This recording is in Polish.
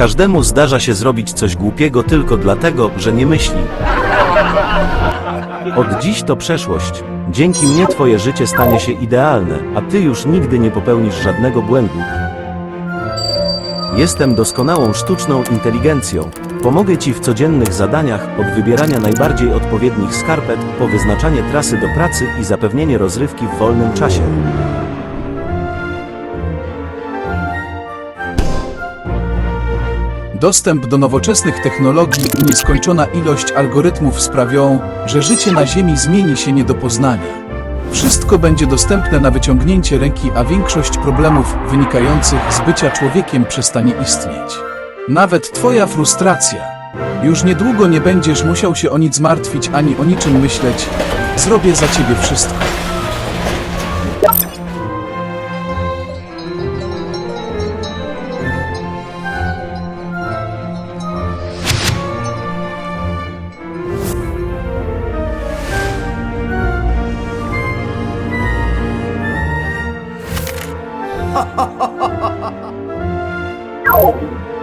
Każdemu zdarza się zrobić coś głupiego tylko dlatego, że nie myśli. Od dziś to przeszłość. Dzięki mnie twoje życie stanie się idealne, a ty już nigdy nie popełnisz żadnego błędu. Jestem doskonałą sztuczną inteligencją. Pomogę ci w codziennych zadaniach, od wybierania najbardziej odpowiednich skarpet, po wyznaczanie trasy do pracy i zapewnienie rozrywki w wolnym czasie. Dostęp do nowoczesnych technologii i nieskończona ilość algorytmów sprawią, że życie na Ziemi zmieni się nie do poznania. Wszystko będzie dostępne na wyciągnięcie ręki, a większość problemów wynikających z bycia człowiekiem przestanie istnieć. Nawet twoja frustracja. Już niedługo nie będziesz musiał się o nic martwić ani o niczym myśleć. Zrobię za ciebie wszystko. Oh.